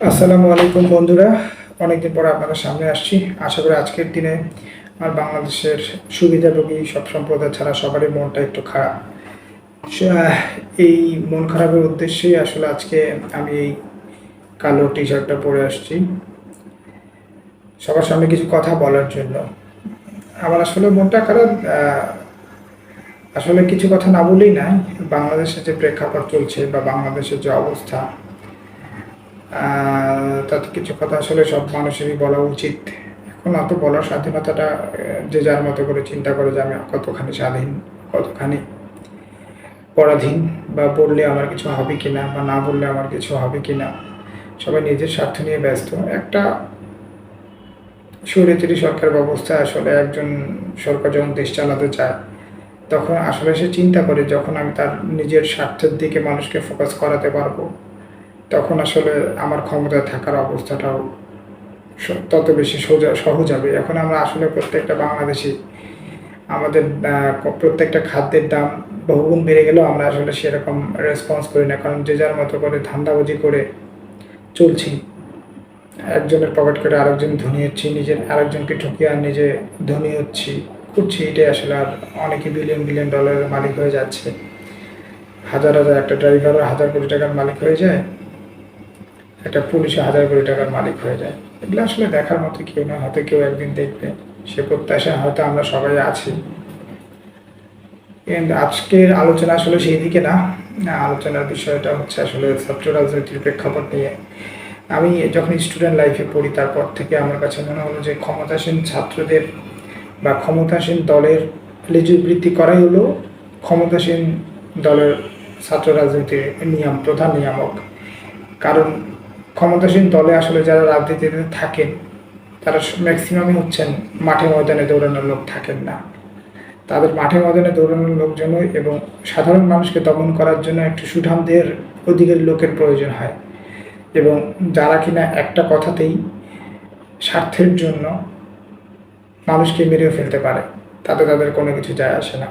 আসসালামু আলাইকুম বন্ধুরা। অনেকদিন পরে আপনাদের সামনে আসছি। আশা করি আজকের দিনে আর বাংলাদেশের সুবিধাভোগী সব সম্প্রদায় ছাড়া সবারই মনটা একটু খারাপ। এই মন খারাপের উদ্দেশ্যেই আসলে আজকে আমি এই কালো টি শার্টটা পরে আসছি। সবার সামনে কিছু কথা বলার জন্য। আমার আসলে মনটা খারাপ আসলে কিছু কথা না বলেই না বাংলাদেশে যে প্রেক্ষাপট চলছে বা বাংলাদেশের যে অবস্থা তাতে কিছু কথা আসলে সব মানুষেরই বলা উচিত। এখন অত বলার স্বাধীনতাটা যে যার মতো করে চিন্তা করে যে আমি কতখানি স্বাধীন, কতখানি পরাধীন, বা বললে আমার কিছু হবে কিনা, বা না বললে আমার কিছু হবে কিনা, সবাই নিজের স্বার্থ নিয়ে ব্যস্ত। একটা স্বৈরাচারী সরকার ব্যবস্থা আসলে একজন সরকার যখন দেশ চালাতে চায়, তখন আসলে সে চিন্তা করে যখন আমি তার নিজের স্বার্থের দিকে মানুষকে ফোকাস করাতে পারব। তখন আসলে আমার ক্ষমতায় থাকার অবস্থাটাও তত বেশি সোজা, সহজ হবে। এখন আমরা আসলে প্রত্যেকটা বাংলাদেশি, আমাদের প্রত্যেকটা খাদ্যের দাম বহুগুণ বেড়ে গেলেও আমরা আসলে সেরকম রেসপন্স করি না। কারণ যে যার মতো করে ধান্দাবাজি করে চলছি। একজনের পকেট করে আরেকজন ধনী হচ্ছি, নিজের আরেকজনকে ঠকিয়ে আর নিজে ধনী হচ্ছি করছি এটাই আসলে আর অনেকে বিলিয়ন বিলিয়ন ডলারের মালিক হয়ে যাচ্ছে। হাজার হাজার একটা ড্রাইভারও হাজার কোটি টাকার মালিক হয়ে যায়। একটা পুলিশে হাজার কোটি টাকার মালিক হয়ে যায়। এগুলো আসলে দেখার মতো কেউ না হয়তো কেউ একদিন দেখবে। সে প্রত্যাশা হয়তো আমরা সবাই আছি। আজকের আলোচনা আসলে সেই দিকে না। না, আলোচনার বিষয়টা হচ্ছে আসলে ছাত্র রাজনীতির প্রেক্ষাপট নিয়ে। আমি যখন স্টুডেন্ট লাইফে পড়ি তারপর থেকে আমার কাছে মনে হলো যে ক্ষমতাসীন ছাত্রদের বা ক্ষমতাসীন দলের লেজুবৃত্তি করাই হলো ক্ষমতাসীন দলের ছাত্র রাজনীতির নিয়ম প্রধান নিয়ামক। কারণ ক্ষমতাসীন দলে আসলে যারা রাজনীতিতে থাকেন, তারা ম্যাক্সিমামই হচ্ছেন মাঠে ময়দানে দৌড়ানোর লোক থাকেন না। তাদের মাঠে ময়দানে দৌড়ানোর লোকজন এবং সাধারণ মানুষকে দমন করার জন্য একটু সুঠামদের অধিকারী লোকের প্রয়োজন হয়। এবং যারা কিনা একটা কথাতেই স্বার্থের জন্য মানুষকে মেরেও ফেলতে পারে, তাতে তাদের কোনো কিছু যায় আসে না।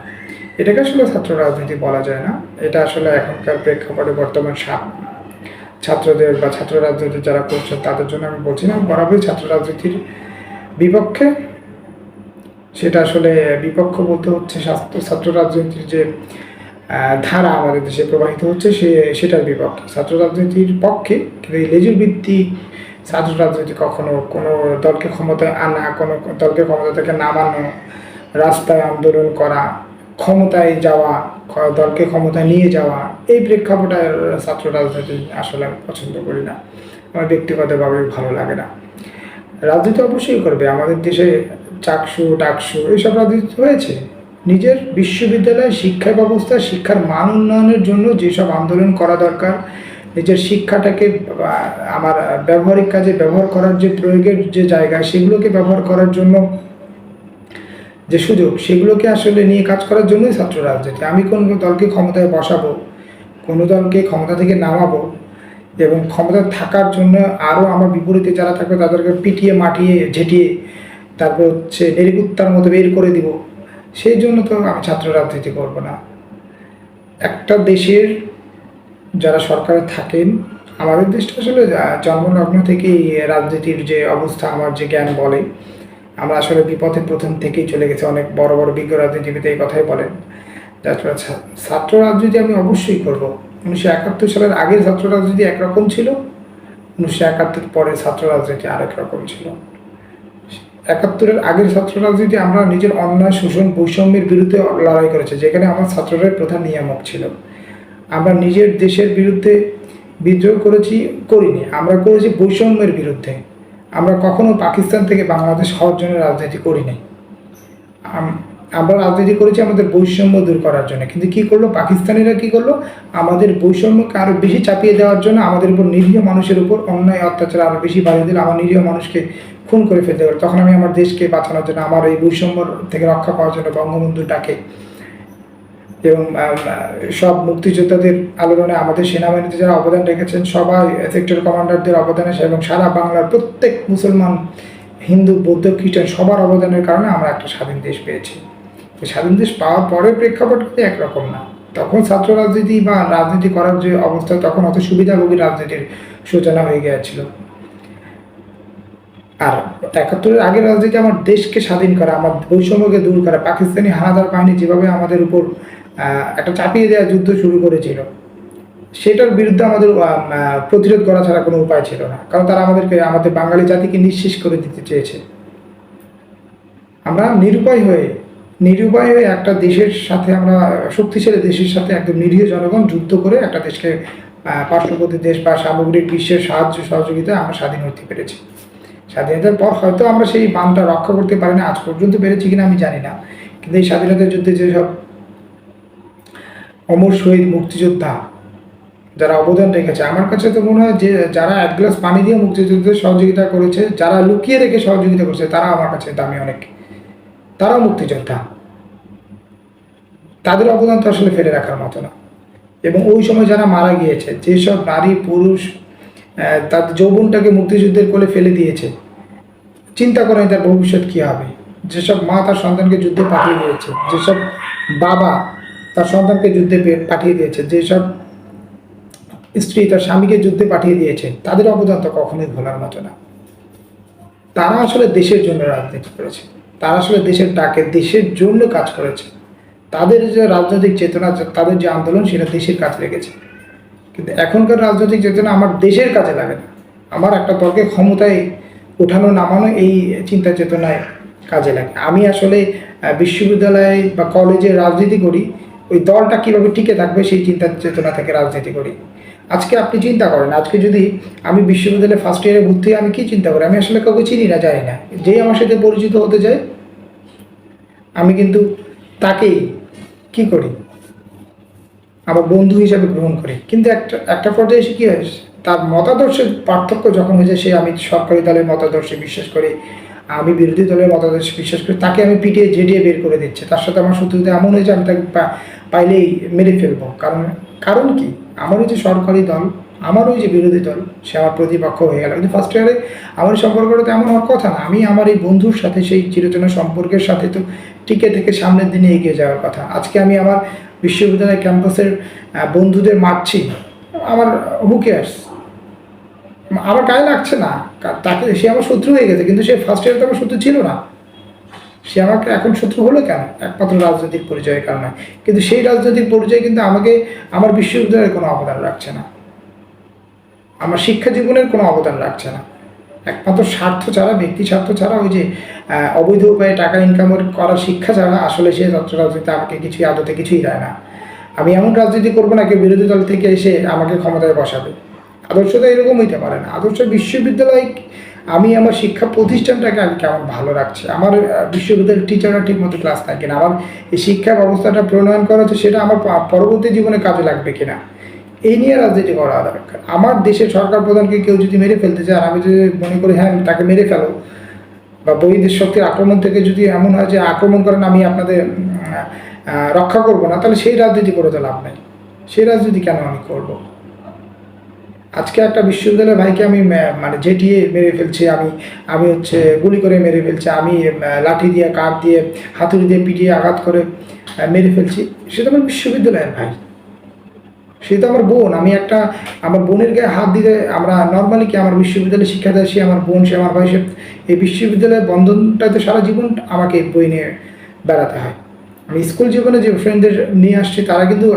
এটাকে আসলে ছাত্র রাজনীতি বলা যায় না। এটা আসলে এখনকার প্রেক্ষাপটে বর্তমান সা- ছাত্রদের বা ছাত্র রাজনীতি যারা করছে, তাদের জন্য আমি বলছি না বরাবরই ছাত্র রাজনীতির বিপক্ষে। সেটা আসলে বিপক্ষ বলতে হচ্ছে ছাত্র ছাত্র রাজনীতির যে ধারা আমাদের দেশে প্রবাহিত হচ্ছে, সে, সেটার বিপক্ষে। ছাত্র রাজনীতির পক্ষে কিন্তু এই লেজুর ভিত্তিক ছাত্র রাজনীতি কখনো কোনো দলকে ক্ষমতায় আনা, কোনো দলকে ক্ষমতা থেকে নামানো, রাস্তায় আন্দোলন করা ক্ষমতায় যাওয়া দলকে ক্ষমতায় নিয়ে যাওয়া, এই প্রেক্ষাপটে ছাত্র রাজনীতি আসলে আমি পছন্দ করি না। আমার ব্যক্তিগতভাবে ভালো লাগে না। রাজনীতি অবশ্যই করবে। আমাদের দেশে চাকসু, টাকসু এইসব রাজনীতি হয়েছে। নিজের বিশ্ববিদ্যালয় শিক্ষা ব্যবস্থা, শিক্ষার মান উন্নয়নের জন্য যেসব আন্দোলন করা দরকার, নিজের শিক্ষাটাকে আমার ব্যবহারিক কাজে ব্যবহার করার যে প্রয়োগের যে জায়গা, সেগুলোকে ব্যবহার করার জন্য যে সুযোগ, সেগুলোকে আসলে নিয়ে কাজ করার জন্যই ছাত্র রাজনীতি আমি কোন দলকে ক্ষমতায় বসাবো, কোনো দলকে ক্ষমতা থেকে নামাবো এবং ক্ষমতায় থাকার জন্য আরও আমার বিপরীতে যারা থাকবে তাদেরকে পিটিয়ে, মাটিয়ে, ঝেঁটিয়ে তারপর হচ্ছে নেরিকুত্তার মতো বের করে দিব। সেই জন্য তো আমি ছাত্র রাজনীতি করব না। একটা দেশের যারা সরকারে থাকেন, আমাদের দেশটা আসলে জন্মলগ্ন থেকেই রাজনীতির যে অবস্থা, আমার যে জ্ঞান বলে আমরা আসলে বিপথে প্রথম থেকেই চলে গেছে। অনেক বড় বড় বিজ্ঞ রাজনীতিবিদ এই কথাই বলেন। ছা- ছাত্র রাজনীতি আমি অবশ্যই করব। উনিশশো একাত্তর সালের আগের ছাত্র রাজনীতি একরকম ছিল। উনিশশো একাত্তর পরে ছাত্র রাজনীতি আরেক রকম ছিল। একাত্তরের আগের ছাত্র রাজনীতি আমরা নিজের অন্যায়, শোষণ, বৈষম্যের বিরুদ্ধে লড়াই করেছি, যেখানে আমার ছাত্ররাই প্রধান নিয়ামক ছিল। আমরা নিজের দেশের বিরুদ্ধে বিদ্রোহ করেছি, করিনি। আমরা করেছি বৈষম্যের বিরুদ্ধে। আমরা কখনো পাকিস্তান থেকে বাংলাদেশ হওয়ার জন্য রাজনীতি করিনি। আম- আমরা রাজনীতি করেছি আমাদের বৈষম্য দূর করার জন্য। কিন্তু কি করল? পাকিস্তানিরা কি করল? আমাদের বৈষম্যকে আরও বেশি চাপিয়ে দেওয়ার জন্য আমাদের উপর নিরীহ মানুষের উপর অন্যায় অত্যাচার আরও বেশি বাড়িয়ে দিল। আমার নিরীহ মানুষকে খুন করে ফেলতে পারে। তখন আমি আমার দেশকে বাঁচানোর জন্য, আমার এই বৈষম্য থেকে রক্ষা পাওয়ার জন্য বঙ্গবন্ধু ডাকে এবং সব মুক্তিযোদ্ধাদের আলোড়নে আমাদের সেনাবাহিনীতে যারা অবদান রেখেছেন, সবাই সেক্টর কমান্ডারদের অবদানে এবং সারা বাংলার প্রত্যেক মুসলমান, হিন্দু, বৌদ্ধ, খ্রিস্টান সবার অবদানের কারণে আমরা একটা স্বাধীন দেশ পেয়েছি। তো স্বাধীন দেশ পাওয়ার পরে প্রেক্ষাপট কিন্তু একরকম না। তখন ছাত্র রাজনীতি বা রাজনীতি করার যে অবস্থা, তখন অত সুবিধাভোগী রাজনীতির সূচনা হয়ে গিয়েছিল। আর একাত্তরের আগের রাজনীতি আমার দেশকে স্বাধীন করা, আমার বৈষম্যকে দূর করা। পাকিস্তানি হানাদার বাহিনী যেভাবে আমাদের উপর একটা চাপিয়ে দেওয়া যুদ্ধ শুরু করেছিল। সেটার বিরুদ্ধে আমাদের প্রতিরোধ করা ছাড়া কোনো উপায় ছিল না। কারণ তারা আমাদেরকে, আমাদের বাঙালি জাতিকে নিঃশেষ করে দিতে চেয়েছে। আমরা নিরুপায় হয়ে নিরুপায় হয়ে একটা দেশের সাথে, আমরা শক্তিশালী দেশের সাথে একদম নিরীহ জনগণ যুদ্ধ করে একটা দেশকে পার্শ্ববর্তী দেশ বা সামগ্রিক বিশ্বের সাহায্য, সহযোগিতায় আমরা স্বাধীন হতে পেরেছি। স্বাধীনতার পর হয়তো আমরা সেই বানটা রক্ষা করতে পারি না আজ পর্যন্ত পেরেছি কিনা আমি জানি না। কিন্তু এই স্বাধীনতা যুদ্ধে যেসব অমর শহীদ মুক্তিযোদ্ধা যারা অবদান রেখেছে। আমার কাছে তো মনে হয় যে, যারা এক গ্লাস পানি দিয়ে মুক্তিযুদ্ধের সহযোগিতা করেছে, যারা লুকিয়ে রেখে সহযোগিতা করেছে, তারা আমার কাছে দামি অনেক। তারাও মুক্তিযোদ্ধা। তাদের অবদান তো আসলে ফেলে রাখার মতো না। এবং ওই সময় যারা মারা গিয়েছে, যেসব নারী, পুরুষ তাদের যৌবনটাকে মুক্তিযুদ্ধের কোলে ফেলে দিয়েছে, চিন্তা করেন তার ভবিষ্যৎ কী হবে। যেসব মা তার সন্তানকে যুদ্ধে পাঠিয়ে দিয়েছে, যেসব বাবা তার সন্তানকে যুদ্ধে পাঠিয়ে দিয়েছে। যেসব স্ত্রী তার স্বামীকে যুদ্ধে পাঠিয়ে দিয়েছে, তাদের অবদান তো কখনোই ভোলার মতো না। তারা আসলে দেশের জন্য রাজনীতি করেছে। তারা আসলে দেশের ডাকে দেশের জন্য কাজ করেছে। তাদের যে রাজনৈতিক চেতনা, তাদের যে আন্দোলন, সেটা দেশের কাছে লেগেছে। কিন্তু এখনকার রাজনৈতিক চেতনা আমার দেশের কাজে লাগে না। আমার একটা দলকে ক্ষমতায় ওঠানো, নামানো এই চিন্তা চেতনায় কাজে লাগে। আমি আসলে বিশ্ববিদ্যালয়ে বা কলেজে রাজনীতি করি ওই দলটা কীভাবে টিকে থাকবে সেই চিন্তা চেতনা থেকে রাজনীতি করি। আজকে আপনি চিন্তা করেন, আজকে যদি আমি বিশ্ববিদ্যালয়ে ফার্স্ট ইয়ারে ভর্তি আমি কি চিন্তা করি? আমি আসলে কাউকে চিনি না, জানি না। যেই আমার সাথে পরিচিত হতে যায় আমি কিন্তু তাকেই কি করি? আমার বন্ধু হিসাবে গ্রহণ করি। কিন্তু একটা একটা পর্যায়ে এসে কী হয়? তার মতাদর্শের পার্থক্য যখন হয়ে যায়, সে আমি সরকারি দলের মতাদর্শে বিশ্বাস করি, আমি বিরোধী দলের মতাদর্শে বিশ্বাস করি, তাকে আমি পিটিয়ে ঝেটিয়ে বের করে দিচ্ছি। তার সাথে আমার শত্রুতা এমন হয়েছে, আমি তাকে পাইলেই মেরে ফেলব। কারণ কারণ কি? আমার ওই যে সরকারি দল, আমার ওই যে বিরোধী দল, সে আমার প্রতিপক্ষ হয়ে গেল। কিন্তু ফার্স্ট ইয়ারে আমার সম্পর্কটা তো এমন হওয়ার কথা না। আমি আমার এই বন্ধুর সাথে, সেই চিরচেনা সম্পর্কের সাথে তো টিকে থেকে সামনের দিনে এগিয়ে যাওয়ার কথা। আজকে আমি আমার বিশ্ববিদ্যালয় ক্যাম্পাসের বন্ধুদের মারছি। আমার হুকে আমার গায়ে লাগছে না। তাকে, সে আমার শত্রু হয়ে গেছে, কিন্তু সে ফার্স্ট ইয়ারে তো আমার শত্রু ছিল না। সে আমাকে এখন শত্রু হলো কেন? একমাত্র রাজনৈতিক পরিচয়ের কারণে। কিন্তু সেই রাজনৈতিক পরিচয় কিন্তু আমাকে, আমার বিশ্ববিদ্যালয়ের কোনো অবদান রাখছে না। আমার শিক্ষা জীবনের কোনো অবদান রাখছে না। একমাত্র স্বার্থ ছাড়া, ব্যক্তি স্বার্থ ছাড়া ওই যে অবৈধ উপায়ে টাকা ইনকাম করার শিক্ষা ছাড়া আসলে সে ছাত্র রাজনীতি আমাকে কিছুই, আদতে কিছুই দেয় না। আমি এমন রাজনীতি করব না কেউ বিরোধী দল থেকে এসে আমাকে ক্ষমতায় বসাবে। আদর্শ তো এরকম হইতে পারে না। আদর্শ বিশ্ববিদ্যালয় আমি আমার শিক্ষা প্রতিষ্ঠানটাকে আমি কেমন ভালো রাখছি? আমার বিশ্ববিদ্যালয়ের টিচাররা ঠিক মতো ক্লাস নেয় কিনা? আমার এই শিক্ষা ব্যবস্থাটা প্রণয়ন করা হচ্ছে সেটা আমার পরবর্তী জীবনে কাজে লাগবে কিনা? এই নিয়ে রাজনীতি করা দরকার। আমার দেশের সরকার প্রধানকে কেউ যদি মেরে ফেলতে চায়, আমি যদি মনে করি হ্যাঁ তাকে মেরে ফেলো, বা বৈদেশ শক্তির আক্রমণ থেকে যদি এমন হয় যে আক্রমণ করেন, আমি আপনাদের রক্ষা করব না, তাহলে সেই রাজনীতি করে তো লাভ নেই। সেই রাজনীতি কেন আমি করব? আজকে একটা বিশ্ববিদ্যালয়ের ভাইকে আমি মানে জেটিয়ে মেরে ফেলছি, আমি আমি হচ্ছে গুলি করে মেরে ফেলছি, আমি লাঠি দিয়ে কাঠ দিয়ে, হাতুড়ি দিয়ে পিটিয়ে আঘাত করে মেরে ফেলছি। সেটা আমার বিশ্ববিদ্যালয়ের ভাই। সে তো আমার বোন। আমি একটা, আমার বোনের গায়ে হাত দিতে আমরা নর্মালি কি আমার বিশ্ববিদ্যালয়ে শিক্ষা দেয় সে আমার বোন, সে আমার ভাই, সে এই বিশ্ববিদ্যালয়ের বন্ধনটাতে সারা জীবন আমাকে বই নিয়ে বেড়াতে হয়। আমি স্কুল জীবনে যে ফ্রেন্ডদের নিয়ে আসছি, তারা কিন্তু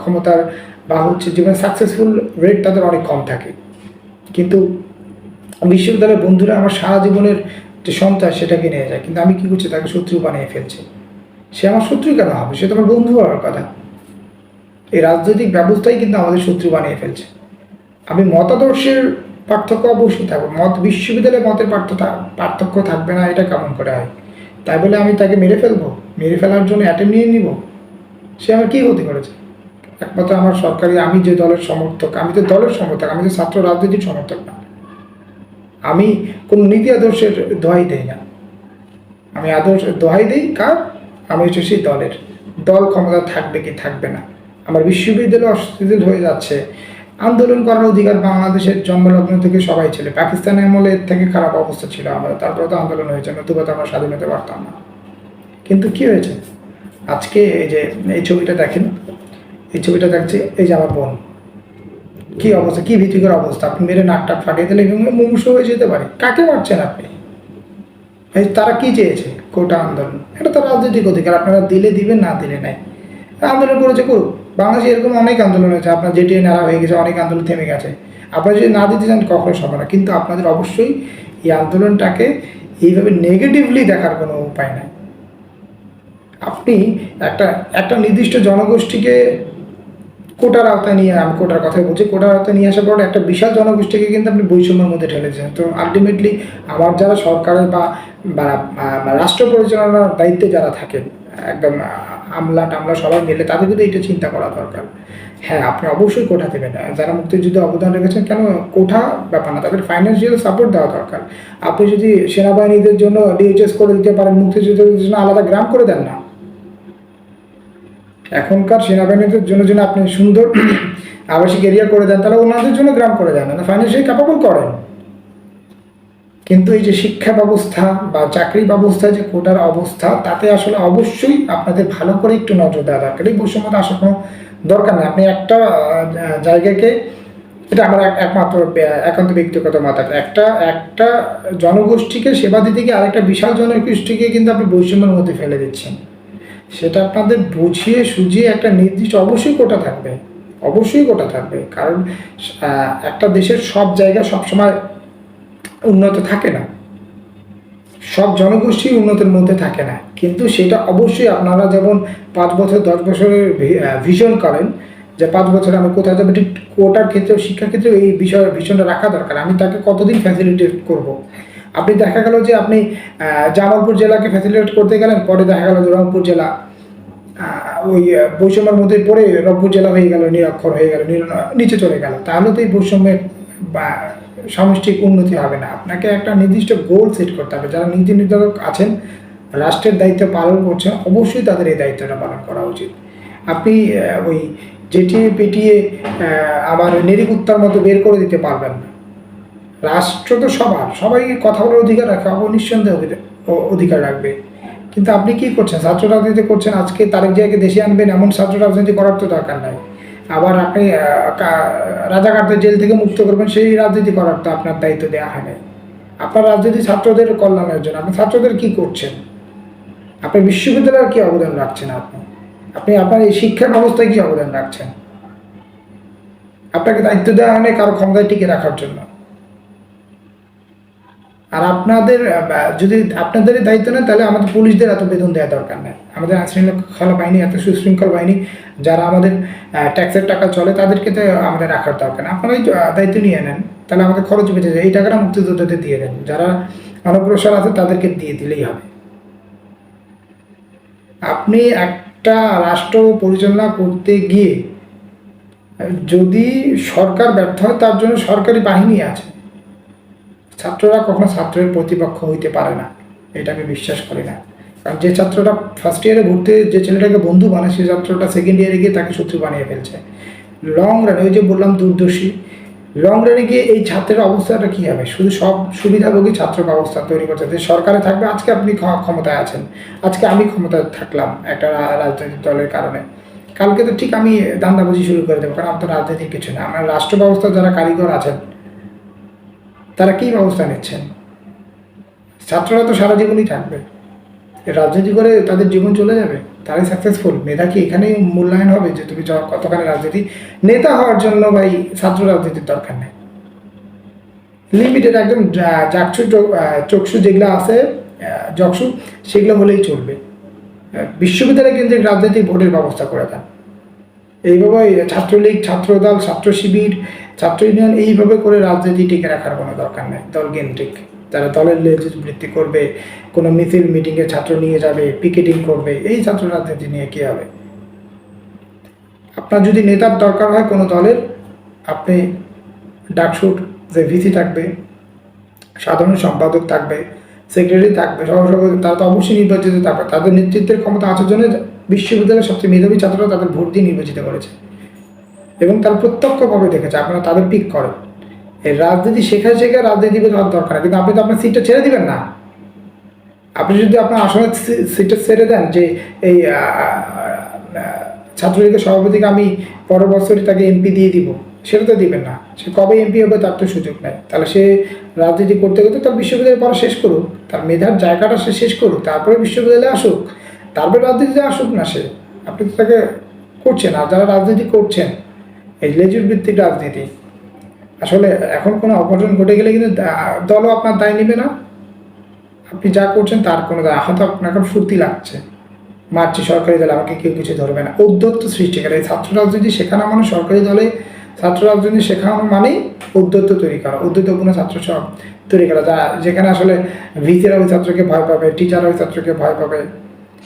ক্ষমতার বা হচ্ছে জীবনে সাকসেসফুল রেট তাদের অনেক কম থাকে। কিন্তু বিশ্ববিদ্যালয়ের বন্ধুরা আমার সারা জীবনের যে সন্ত্রাস সেটাকে নিয়ে। যায় কিন্তু আমি কি করছি? তাকে শত্রু বানিয়ে ফেলছি। সে আমার শত্রু কেন হবে? সে তো আমার বন্ধু হওয়ার কথা। এই রাজনৈতিক ব্যবস্থাই কিন্তু আমাদের শত্রু বানিয়ে ফেলছে। আমি মতাদর্শের পার্থক্য অবশ্যই থাকবে। মত বিশ্ববিদ্যালয়ে মতের পার্থক্য পার্থক্য থাকবে না, এটা কেমন করে হয়? তাই বলে আমি তাকে মেরে ফেলব? মেরে ফেলার জন্য অ্যাটেম্প নিয়ে নিব? সে আমার কী ক্ষতি করেছে? একমাত্র আমার সরকারি আমি যে দলের সমর্থক, আমি তো দলের সমর্থক, আমি তো ছাত্র রাজনীতির সমর্থক না। আমি কোনো নীতি আদর্শের দোহাই দেই না। আমি আদর্শ দোহাই দিই, কার? আমি হচ্ছে সেই দলের। দল ক্ষমতা থাকবে কি থাকবে না। আমার বিশ্ববিদ্যালয় অস্থিতিশীল হয়ে যাচ্ছে। আন্দোলন করার অধিকার বাংলাদেশের জন্মলগ্ন থেকে সবাই ছিল। পাকিস্তানের আমলে এর থেকে খারাপ অবস্থা ছিল আমাদের তারপরে তো আন্দোলন হয়েছে, নতুবা তো আমরা স্বাধীন হতে পারতাম না কিন্তু কি হয়েছে? আজকে এই যে, এই ছবিটা দেখেন এই ছবিটা দেখছে, এই যে আমার বোন। কি অবস্থা, কি ভীতিকর অবস্থা। আপনি মেরে নাকটা ফাটিয়ে দিলে মুমূর্ষ হয়ে যেতে পারে। কাকে মারছেন আপনি? এই তারা কি চেয়েছে? কোটা আন্দোলন। এটা তো রাজনৈতিক অধিকার, আপনারা দিলে দিবেন, না দিলে নাই। আন্দোলন করেছে করুক বাংলাদেশে এরকম অনেক আন্দোলন হয়েছে, আপনার জেটিএ নাড়া হয়ে গেছে, অনেক আন্দোলন থেমে গেছে। আপনারা যদি না দিতে চান, কখনো সম্ভব না। কিন্তু আপনাদের অবশ্যই এই আন্দোলনটাকে এইভাবে নেগেটিভলি দেখার কোনো উপায় নাই। আপনি একটা একটা নির্দিষ্ট জনগোষ্ঠীকে কোটার আওতায় নিয়ে আমি কোটার কথা বলছি, কোটার আওতায় নিয়ে আসার পর একটা বিশাল জনগোষ্ঠীকে কিন্তু আপনি বৈষম্যের মধ্যে ঠেলেছেন। তো আলটিমেটলি আমার যারা সরকারের বা রাষ্ট্র পরিচালনার দায়িত্বে যারা থাকেন, একদম আমলা টামলা সবাই মিলে, তাদের কিন্তু এটা চিন্তা করা দরকার হ্যাঁ আপনি অবশ্যই কোটা দেবেন। যারা মুক্তিযুদ্ধে অবদান রেখেছেন, কেন কোঠা ব্যাপার না, তাদের ফাইন্যান্সিয়াল সাপোর্ট দেওয়া দরকার। আপনি যদি সেনাবাহিনীদের জন্য ডিএইচএস করে দিতে পারেন, মুক্তিযুদ্ধের জন্য আলাদা গ্রাম করে দেন না এখনকার সেনাবাহিনীদের জন্য যেন আপনি সুন্দর আবাসিক এরিয়া করে দেন তাহলে ওনাদের জন্য গ্রাম করে দেন না। ফাইন্যান্সিয়ালি ক্যাপাবল করেন। কিন্তু এই যে শিক্ষা ব্যবস্থা বা চাকরি ব্যবস্থায় যে কোটার অবস্থা, তাতে আসলে অবশ্যই আপনাদের ভালো করে একটু নজর দেওয়া দরকার। এই বৈষম্যতা আসার কোনো দরকার নেই। আপনি একটা জায়গাকে, এটা আমার এক- একমাত্র একান্ত ব্যক্তিগত মতামত। একটা একটা জনগোষ্ঠীকে সেবা দিতে গিয়ে আরেকটা বিশাল জনগোষ্ঠীকে কিন্তু আপনি বৈষম্যের মধ্যে ফেলে দিচ্ছেন। সেটা আপনাদের বুঝিয়ে সুঝিয়ে একটা নির্দিষ্ট, অবশ্যই কোটা থাকবে, অবশ্যই কোটা থাকবে। কারণ একটা দেশের সব জায়গা সবসময় উন্নত থাকে না। সব জনগোষ্ঠী উন্নতির মধ্যে থাকে না। কিন্তু সেটা অবশ্যই আপনারা যেমন পাঁচ বছর, দশ বছরের ভিশন করেন, যে পাঁচ বছরে আমি কোথায় যাব, ঠিক কোটার ক্ষেত্রেও, শিক্ষার ক্ষেত্রেও এই বিষয় ভীষণটা রাখা দরকার। আমি তাকে কতদিন ফ্যাসিলিটেট করব। আপনি দেখা গেল যে আপনি জামালপুর জেলাকে ফ্যাসিলিটেট করতে গেলেন, পরে দেখা গেল যে রংপুর জেলা ওই বৈষম্যের মধ্যে পড়ে রংপুর জেলা হয়ে গেল, নিরক্ষর হয়ে গেল নিচে চলে গেল। তাহলে তো এই বৈষম্যের, বা, সামষ্টিক উন্নতি হবে না। আপনাকে একটা নির্দিষ্ট গোল সেট করতে হবে। যারা নীতি নির্ধারক আছেন, রাষ্ট্রের দায়িত্ব পালন করছেন, অবশ্যই তাদের এই দায়িত্বটা পালন করা উচিত। আপনি ওই জেটিয়ে পেটিয়ে আবার নিরিকুত্তার মতো বের করে দিতে পারবেন না। রাষ্ট্র তো সবার, সবাই কথা বলার অধিকার রাখে অব নিঃসন্দেহে অধিকার- রাখবে। কিন্তু আপনি কি করছেন? ছাত্র রাজনীতি করছেন, আজকে তারেক জিয়াকে দেশে আনবেন, এমন ছাত্র রাজনীতি করার তো দরকার নাই। আবার আপনি রাজাকারদের জেল থেকে মুক্ত করবেন, সেই রাজনীতি করার তো আপনার দায়িত্ব দেওয়া হয় নাই। আপনার রাজনীতি ছাত্রদের কল্যাণের জন্য, আপনি ছাত্রদের কি করছেন? আপনি বিশ্ববিদ্যালয়ের কি অবদান রাখছেন আপনি? আপনি আপনার এই শিক্ষা ব্যবস্থায় কি অবদান রাখছেন? আপনাকে দায়িত্ব দেওয়া হয় কারও ক্ষমতায় টিকে রাখার জন্য। আর আপনাদের যদি আপনাদের দায়িত্ব নেন, তাহলে আমাদের পুলিশদের এত বেতন দেওয়া দরকার নেই। আমাদের আইনশৃঙ্খলা বাহিনী, এত সুশৃঙ্খল বাহিনী, যারা আমাদের ট্যাক্সের টাকা চলে, তাদেরকে তো আমাদের রাখার দরকার নেই। আপনারাই দায়িত্ব নিয়ে নেন। তাহলে আমাদের খরচ বেঁচে যায়। এই টাকাটা মুক্তিযোদ্ধাদের দিয়ে দেন। যারা অনগ্রসর আছে, তাদেরকে দিয়ে দিলেই হবে। আপনি একটা রাষ্ট্র পরিচালনা করতে গিয়ে, যদি সরকার ব্যর্থ হয়, তার জন্য সরকারি বাহিনী আছে। ছাত্ররা কখনো ছাত্রের প্রতিপক্ষ হইতে পারে না, এটা আমি বিশ্বাস করি না। কারণ যে ছাত্রটা ফার্স্ট ইয়ারে ভর্তি, যে ছেলেটাকে বন্ধু বানায় সেই ছাত্রটা সেকেন্ড ইয়ারে গিয়ে তাকে শত্রু বানিয়ে ফেলছে। লং রানে ওই যে বললাম দূরদর্শী লং রানে গিয়ে এই ছাত্রের অবস্থাটা কী হবে? শুধু সব সুবিধাভোগী ছাত্র ব্যবস্থা তৈরি করছে। যে সরকারে থাকবে, আজকে আপনি ক্ষমতায় আছেন, আজকে আমি ক্ষমতায় থাকলাম একটা রাজনৈতিক দলের কারণে। কালকে তো ঠিক আমি দান্দাবাজি শুরু করে দেবো, কারণ আমার তো রাজনীতির কিছু না। আমার রাষ্ট্র ব্যবস্থার যারা কারিগর আছেন তারা কী ব্যবস্থা নিচ্ছেন? ছাত্ররা তো সারা জীবনই থাকবে। রাজনীতি করে তাদের জীবন চলে যাবে। তারাই সাকসেসফুল মেধা কি এখানেই মূল্যায়ন হবে যে তুমি কতখানি রাজনীতি? নেতা হওয়ার জন্য ভাই ছাত্র রাজনীতির দরকার নেই। লিমিটেড একদম যা- জাকসু চ- চক্ষু যেগুলো আছে জকসু সেগুলো হলেই চলবে। বিশ্ববিদ্যালয় কেন্দ্রিক রাজনৈতিক ভোটের ব্যবস্থা করে দেন। এইভাবে ছাত্রলীগ, ছাত্রদল, ছাত্র শিবির, ছাত্র ইউনিয়ন এইভাবে করে রাজনীতি টিকে রাখার কোনো দরকার নেই। দল কেন্দ্রিক তারা দলের বৃত্তি করবে, কোনো মিছিল, মিটিংয়ে ছাত্র নিয়ে যাবে, পিকেটিং করবে, এই ছাত্র রাজনীতি নিয়ে কী হবে? আপনার যদি নেতার দরকার হয় কোনো দলের, আপনি ডাকসুর যে ভিসি থাকবে, সাধারণ সম্পাদক থাকবে, সেক্রেটারি থাকবে, সহসভাপতি, তারা তো অবশ্যই নির্বাচিত থাকবে, তাদের নেতৃত্বের ক্ষমতা আসার জন্য বিশ্ববিদ্যালয়ের সবচেয়ে মেধাবী ছাত্ররা তাদের ভোট দিয়ে নির্বাচিত করেছে। এবং তারা প্রত্যক্ষভাবে দেখেছে, আপনারা তাদের পিক করেন। এই রাজনীতি শেখায় শেখা রাজনীতি হওয়ার দরকার কিন্তু আপনি তো আপনার সিটটা ছেড়ে দিবেন না। আপনি যদি আপনার আসনের সি- সিটে ছেড়ে দেন যে এই ছাত্রলীগের সভাপতিকে আমি পরের বছরই তাকে এমপি দিয়ে দিব, সেটা তো দিবেন না। সে কবে এমপি হবে তার তো সুযোগ নেই। তাহলে সে রাজনীতি করতে করতে তার বিশ্ববিদ্যালয় পড়া শেষ করুক, তার মেধার জায়গাটা সে শেষ করুক, তারপরে বিশ্ববিদ্যালয়ে আসুক। তারপরে রাজনীতিতে আসুক না সে। আপনি তো তাকে করছেন, আর যারা রাজনীতি করছেন, এই লেজুর ভিত্তিক রাজনীতি, আসলে এখন কোনো অঘটন ঘটে গেলে কিন্তু দলও আপনার দায় নেবে না। আপনি যা করছেন তার কোনো দায় হয়তো আপনার এখন ফুর্তি লাগছে। মারছি সরকারি দলে, আমাকে কেউ কিছু ধরবে না। উদ্যত্ত সৃষ্টি করে, এই ছাত্র রাজনীতি শেখানো মানে সরকারি দলে, ছাত্র রাজনীতি শেখানো মানেই উদ্যত্ত তৈরি করা। উদ্যতপূর্ণ ছাত্র সব তৈরি করা, যা, যেখানে আসলে ভিতেরা ওই ছাত্রকে ভয় পাবে টিচার ওই ছাত্রকে ভয় পাবে।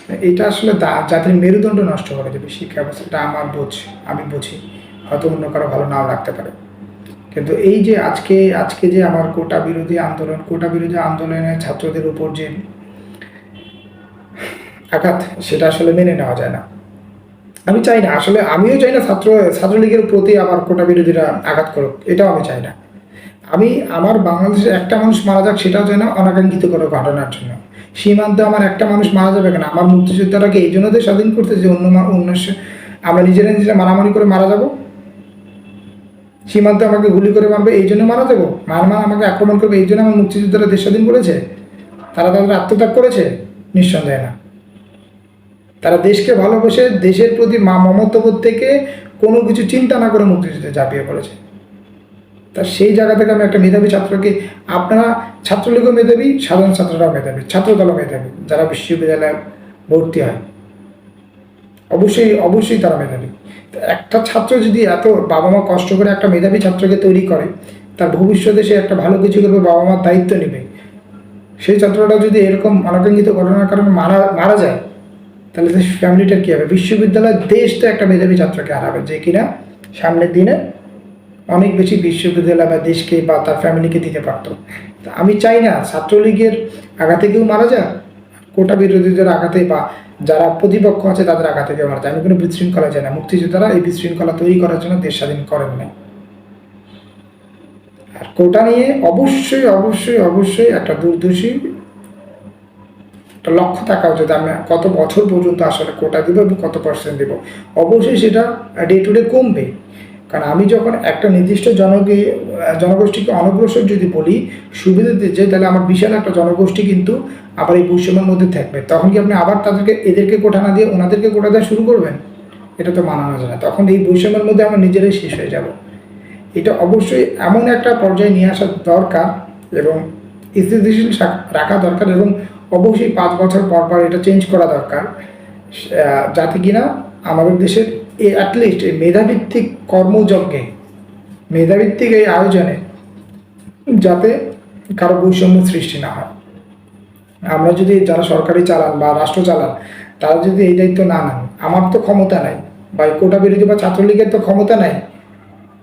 এটা আসলে জাতির মেরুদণ্ড নষ্ট করে দেবে শিক্ষা ব্যবস্থাটা আমার বোঝ আমি বুঝি। হয়তো অন্য কারও ভালো নাও লাগতে পারে। কিন্তু এই যে আজকে আজকে যে আমার কোটা বিরোধী আন্দোলন, কোটা বিরোধী আন্দোলনের ছাত্রদের উপর যে আঘাত, সেটা আসলে মেনে নেওয়া যায় না। আমি চাই না, আসলে আমিও চাই না ছাত্র, ছাত্রলীগের প্রতি আমার কোটা বিরোধীরা আঘাত করুক, এটাও আমি চাই না। আমি, আমার বাংলাদেশে একটা মানুষ মারা যাক, সেটাও চাই না অনাকাঙ্ক্ষিত কোনো ঘটনার জন্য। সীমান্তে আমার একটা মানুষ মারা যাবে কেন? আমার মুক্তিযোদ্ধারাকে এই জন্য স্বাধীন করতে যে অন্য অন্য আমরা নিজেরা নিজেরা মারামারি করে মারা যাব? সীমান্তে আমাকে গুলি করে মারবে, এই জন্য মারা যাব? মারমা আমাকে আক্রমণ করবে, এই জন্য আমার মুক্তিযোদ্ধারা দেশ স্বাধীন করেছে? তারা তাদের আত্মত্যাগ করেছে? নিঃসন্দেহে না। তারা দেশকে ভালোবেসে দেশের প্রতি মা মমত্ববোধ থেকে কোনো কিছু চিন্তা না করে মুক্তিযুদ্ধে ঝাঁপিয়ে পড়েছে। তা সেই জায়গা থেকে আমি একটা মেধাবী ছাত্রকে, আপনারা ছাত্রলীগও মেধাবী, সাধারণ ছাত্ররাও মেধাবী, ছাত্রদলও মেধাবী, যারা বিশ্ববিদ্যালয়ে ভর্তি হয়। অবশ্যই অবশ্যই তারা মেধাবী। একটা ছাত্র যদি এত বাবা মা কষ্ট করে একটা মেধাবী ছাত্রকে তৈরি করে, তার ভবিষ্যতে সে একটা ভালো কিছু করবে বাবা মার দায়িত্ব নেবে। সেই ছাত্রটা যদি এরকম অনাকাঙ্ক্ষিত ঘটনার কারণে মারা মারা যায়, তাহলে সে ফ্যামিলিটার কী হবে? বিশ্ববিদ্যালয় দেশটা একটা মেধাবী ছাত্রকে হারাবে, যে কিনা সামনের দিনে অনেক বেশি বিশ্ববিদ্যালয় বা দেশকে বা তার ফ্যামিলিকে দিতে পারতো। আমি চাই না ছাত্রলীগের আঘাতে কেউ মারা যাক, কোটা বিরোধীদের আঘাতে বা যারা প্রতিপক্ষ আছে তাদের আঘাতে কেউ মারা যায় আমি কোনো বিশৃঙ্খলা চাই না। মুক্তিযোদ্ধারা এই বিশৃঙ্খলা তৈরি করার জন্য দেশ স্বাধীন করেন নাই। আর কোটা নিয়ে অবশ্যই অবশ্যই অবশ্যই একটা দূরদর্শী একটা লক্ষ্য থাকা উচিত। আমি কত বছর পর্যন্ত আসলে কোটা দেবো এবং কত পার্সেন্ট দেবো? অবশ্যই সেটা ডে টু ডে কমবে। কারণ আমি যখন একটা নির্দিষ্ট জনকে, জনগোষ্ঠীকে অনগ্রসর যদি বলি, সুবিধা দিতে চাই, তাহলে আমার বিশাল একটা জনগোষ্ঠী কিন্তু আবার এই বৈষম্যের মধ্যে থাকবে। তখন কি আপনি আবার তাদেরকে, এদেরকে কোঠা না দিয়ে ওনাদেরকে কোটা দেওয়া শুরু করবেন? এটা তো মানানো যায় না। তখন এই বৈষম্যের মধ্যে আমরা নিজেরাই শেষ হয়ে যাব। এটা অবশ্যই এমন একটা পর্যায়ে নিয়ে আসা দরকার এবং স্থিতিশীল রাখা দরকার এবং অবশ্যই পাঁচ বছর পর পর এটা চেঞ্জ করা দরকার। যাতে কিনা আমাদের দেশের অ্যাটলিস্ট এই মেধাভিত্তিক কর্মযজ্ঞে, মেধাভিত্তিক এই আয়োজনে যাতে কারও বৈষম্য সৃষ্টি না হয়। আমরা যদি যারা সরকারি চালান বা রাষ্ট্র চালান, তারা যদি এই দায়িত্ব না নেন, আমার তো ক্ষমতা নাই বা এই কোটা বিরোধী বা ছাত্রলীগের তো ক্ষমতা নাই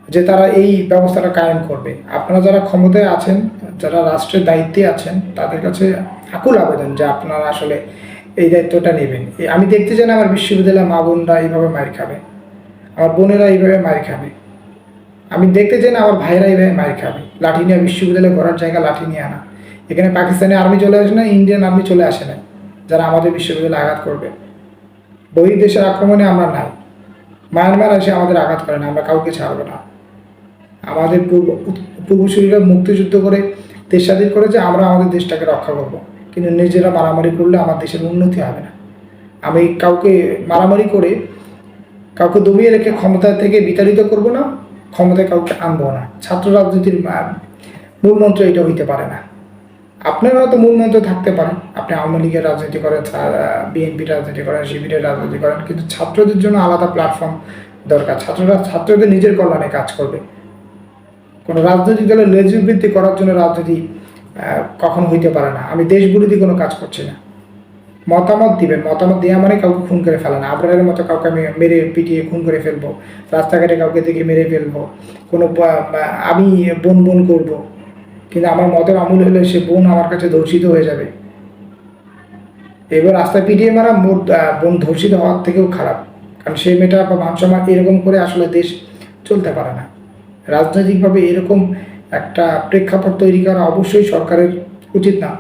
যে তারা এই ব্যবস্থাটা কায়েম করবে। আপনারা যারা ক্ষমতায় আছেন, যারা রাষ্ট্রের দায়িত্বে আছেন, তাদের কাছে আকুল আবেদন যে আপনারা আসলে এই দায়িত্বটা নেবেন। আমি দেখতে চাই আমার বিশ্ববিদ্যালয়ে মা বোনরা এইভাবে মার খাবে। আমার বোনেরা এইভাবে মার খাবে। আমি দেখতে চাই আমার ভাইরা এইভাবে মার খাবে। লাঠি নিয়ে বিশ্ববিদ্যালয়ে করার জায়গা লাঠি নিয়ে আনা। এখানে পাকিস্তানি আর্মি চলে আসে না, ইন্ডিয়ান আর্মি চলে আসে না, যারা আমাদের বিশ্ববিদ্যালয়ে আঘাত করবে। বহির দেশের আক্রমণে আমরা নাই। মায়ানমার এসে আমাদের আঘাত করে না, আমরা কাউকে ছাড়বো না। আমাদের পূর্ব পূর্বসূরীরা মুক্তিযুদ্ধ করে দেশ স্বাধীন করেছে, আমরা আমাদের দেশটাকে রক্ষা করব। কিন্তু নিজেরা মারামারি করলে আমার দেশের উন্নতি হবে না। আমি কাউকে মারামারি করে কাউকে দমিয়ে রেখে ক্ষমতা থেকে বিতাড়িত করব না, ক্ষমতায় কাউকে আনব না। ছাত্র রাজনীতির মূলমন্ত্র এটা হইতে পারে না। আপনার হয়তো মূলমন্ত্র থাকতে পারেন। আপনি আওয়ামী লীগের রাজনীতি করেন বিএনপির রাজনীতি করেন, শিবিরের রাজনীতি করেন, কিন্তু ছাত্রদের জন্য আলাদা প্ল্যাটফর্ম দরকার। ছাত্ররা, ছাত্রদের নিজের কল্যাণে কাজ করবে। কোনো রাজনৈতিক দলের লেজবৃত্তি করার জন্য রাজনীতি কখনো হইতে পারে না। আমি দেশ বিরোধী কোনো কাজ করছি না। মতামত দিবেন। মতামত দেওয়া মানে কাউকে খুন করে ফেলা না। মতো কাউকে আমি মেরে পিটিয়ে খুন করে ফেলব। রাস্তাঘাটে কাউকে দেখে মেরে ফেলব। কোনো আমি বোন বোন করব। কিন্তু আমার মতের আমূল হলে সে বোন আমার কাছে ধর্ষিত হয়ে যাবে। এবার রাস্তায় পিটিয়ে মারা মোট বোন ধর্ষিত হওয়ার থেকেও খারাপ। কারণ সেই মেয়েটা বা মানসম্মান এরকম করে আসলে দেশ চলতে পারে না। রাজনৈতিকভাবে এরকম একটা প্রেক্ষাপট তৈরি করা অবশ্যই সরকারের উচিত না।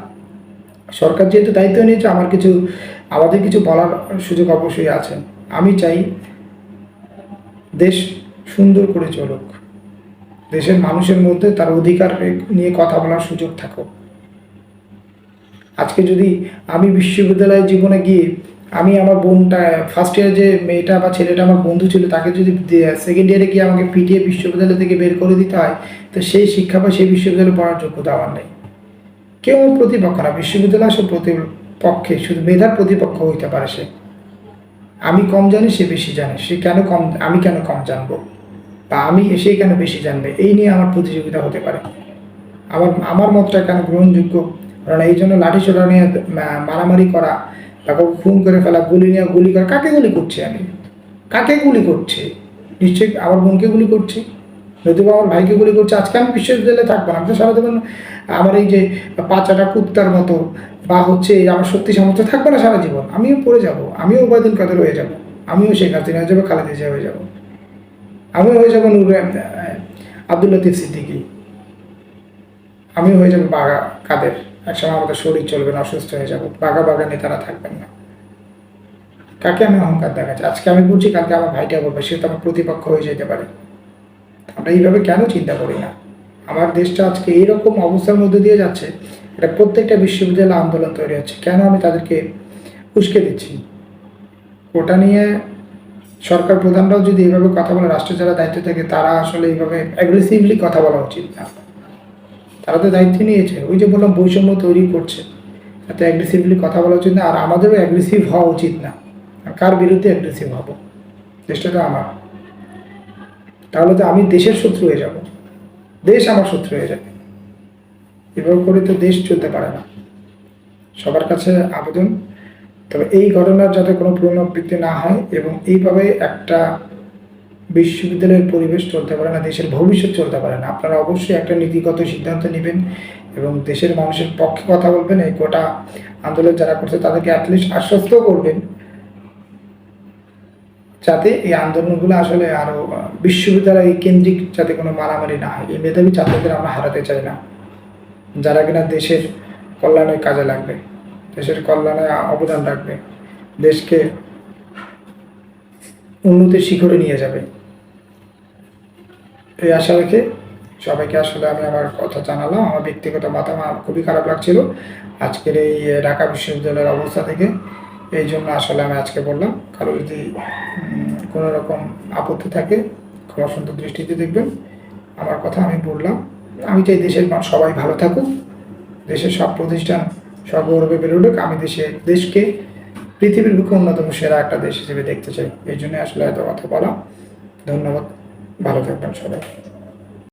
সরকার যেহেতু দায়িত্ব নিয়েছে, আমার কিছু, আমাদের কিছু বলার সুযোগ অবশ্যই আছে। আমি চাই দেশ সুন্দর করে চলুক। দেশের মানুষের মধ্যে তার অধিকার নিয়ে কথা বলার সুযোগ থাকুক। আজকে যদি আমি বিশ্ববিদ্যালয় জীবনে গিয়ে আমি আমার বোনটা ফার্স্ট ইয়ার যে মেয়েটা বা ছেলেটা আমার বন্ধু ছিল, তাকে যদি সেকেন্ড ইয়ারে গিয়ে আমাকে পিটিয়ে বিশ্ববিদ্যালয় থেকে বের করে দিতে হয়, তো সেই শিক্ষা বা সেই বিশ্ববিদ্যালয়ে পড়ার যোগ্যতা আমার নেই। কেউ আমার প্রতিপক্ষ না, বিশ্ববিদ্যালয় সব প্রতিপক্ষে, শুধু মেধার প্রতিপক্ষ হইতে পারে সে। আমি কম জানি, সে বেশি জানে। সে কেন কম, আমি কেন কম জানব? বা আমি সে কেন বেশি জানবে? এই নিয়ে আমার প্রতিযোগিতা হতে পারে। আমার আমার মতটা কেন গ্রহণযোগ্য? কারণ এই জন্য লাঠি ছোটা নিয়ে মারামারি করা তাকে খুন করে ফেলা, গুলি নিয়ে গুলি করা, কাকে গুলি করছি আমি? কাকে গুলি করছে? নিশ্চয়ই আমার বোনকে গুলি করছি? নতুবা আমার ভাইকে গুলি করছে? আজকে আমি বিশ্ববিদ্যালয়ে থাকব না। তো সারা জীবন আমার এই যে পাচাটা কুত্তার মতো বা হচ্ছে আমার সত্যি সামর্থ্য থাকবে না সারা জীবন, আমিও পড়ে যাব, আমিও উপায়দিন কাদের হয়ে যাব, আমিও শেখ হাসিনা হয়ে যাব, খালেদা জিয়া হয়ে যাব। আমিও হয়ে যাব নূর আব্দুল সিদ্দিকী। আমিও হয়ে যাব বাঘা কাদের। একসময় আমাদের শরীর চলবে না, অসুস্থ হয়ে যাব। বাঘা বাঘা নেতারা থাকবেন না। কাকে আমি অহংকার দেখাচ্ছি? আজকে আমি বলছি, কালকে আমার ভাইটা বলবে, সে তো আমার প্রতিপক্ষ হয়ে যেতে পারে। আমরা এইভাবে কেন চিন্তা করি না? আমার দেশটা আজকে এইরকম অবস্থার মধ্যে দিয়ে যাচ্ছে এটা প্রত্যেকটা বিশ্ববিদ্যালয় আন্দোলন তৈরি হচ্ছে। কেন আমি তাদেরকে উস্কে দিচ্ছি? ওটা নিয়ে সরকার প্রধানরাও যদি এইভাবে কথা বলে, রাষ্ট্র যারা দায়িত্ব থাকে, তারা আসলে এইভাবে অ্যাগ্রেসিভলি কথা বলা উচিত না। তো দায়িত্ব নিয়েছে। ওই যে বললাম, বৈষম্য তৈরি করছে। এত অ্যাগ্রেসিভলি কথা বলা উচিত না। আর আমাদেরও অ্যাগ্রেসিভ হওয়া উচিত না। কার বিরুদ্ধে অ্যাগ্রেসিভ হব? দেশটা তো আমার। তাহলে তো আমি দেশের শত্রু হয়ে যাব। দেশ আমার শত্রু হয়ে যাবে। এভাবে করে তো দেশ চলতে পারে না। সবার কাছে আবেদন। তবে এই ঘটনার যাতে কোনো পুনরাবৃত্তি না হয় এবং এইভাবে একটা বিশ্ববিদ্যালয়ের পরিবেশ চলতে পারে না দেশের ভবিষ্যৎ চলতে পারে না। আপনারা অবশ্যই একটা নীতিগত সিদ্ধান্ত নেবেন এবং দেশের মানুষের পক্ষে কথা বলবেন এই গোটা আন্দোলন যারা করছে তাদেরকে অ্যাটলিস্ট আশ্বস্ত করবেন যাতে এই আন্দোলনগুলো আসলে আরও আহ, বিশ্ববিদ্যালয় কেন্দ্রিক যাতে কোনো মারামারি না হয়। এই মেধাবী ছাত্রদের আমরা হারাতে চাই না যারা কিনা দেশের কল্যাণে কাজে লাগবে দেশের কল্যাণে অবদান রাখবে দেশকে উন্নতির শিখরে নিয়ে যাবে। এই আশা রেখে সবাইকে আসলে আমি আমার কথা জানালাম। আমার ব্যক্তিগত আমার খুবই খারাপ লাগছিল। আজকের এই ঢাকা বিশ্ববিদ্যালয়ের অবস্থা থেকে এই জন্য আসলে আমি আজকে বললাম, কারও যদি কোনো রকম আপত্তি থাকে ক্ষমা সুন্দর দৃষ্টিতে দেখবেন। আমার কথা আমি বললাম। আমি চাই দেশের মানুষ সবাই ভালো থাকুক। দেশের সব প্রতিষ্ঠান সগৌরবে বেড়ে উঠুক। আমি দেশে, দেশকে, পৃথিবীর বুকে অন্যতম সেরা একটা দেশ হিসেবে দেখতে চাই। এই জন্য আসলে এত কথা বলা। ধন্যবাদ। ভালো থাকবেন সবাই।